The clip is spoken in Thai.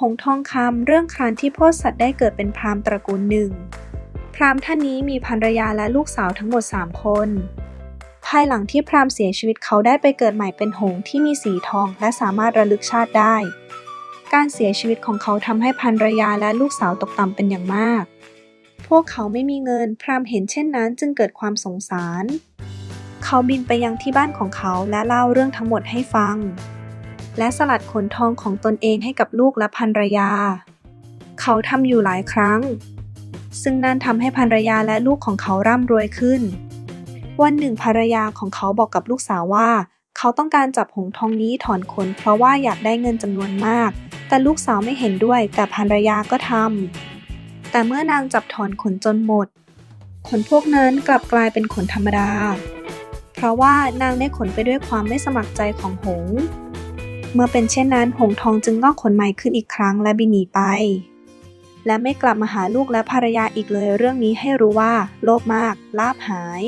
หงทองคำเรื่องครานที่โพธิสัตว์ได้เกิดเป็นพราหมณ์ตระกูลหนึ่ง พราหมณ์ท่านนี้มีภรรยาและลูกสาวทั้งหมด 3 คน ภายหลังที่พราหมณ์เสียชีวิตเขาได้ไปเกิดใหม่เป็นหงที่มีสีทองและสามารถระลึกชาติได้ การเสียชีวิตของเขาทำให้ภรรยาและลูกสาวตกต่ำเป็นอย่างมาก พวกเขาไม่มีเงิน พราหมณ์เห็นเช่นนั้นจึงเกิดความสงสาร เขาบินไปยังที่บ้านของเขาและเล่าเรื่องทั้งหมดให้ฟัง และสลัดขนทองของตนเองให้กับลูกและภรรยา เขาทำอยู่หลายครั้ง ซึ่งนั่นทำให้ภรรยาและลูกของเขาร่ำรวยขึ้น วันหนึ่งภรรยาของเขาบอกกับลูกสาวว่า เขาต้องการจับหงทองนี้ถอนขน เพราะว่าอยากได้เงินจำนวนมาก แต่ลูกสาวไม่เห็นด้วย แต่ภรรยาก็ทำแต่เมื่อนางจับถอนขนจนหมด ขนพวกนั้นกลับกลายเป็นขนธรรมดา เพราะว่านางได้ขนไปด้วยความไม่สมัครใจของหง เมื่อเป็นเช่นนั้น หงส์ทองจึงงอกขนใหม่ขึ้นอีกครั้งและบินหนีไป และไม่กลับมาหาลูกและภรรยาอีกเลยเรื่องนี้ให้รู้ว่า โลภมากลาบหาย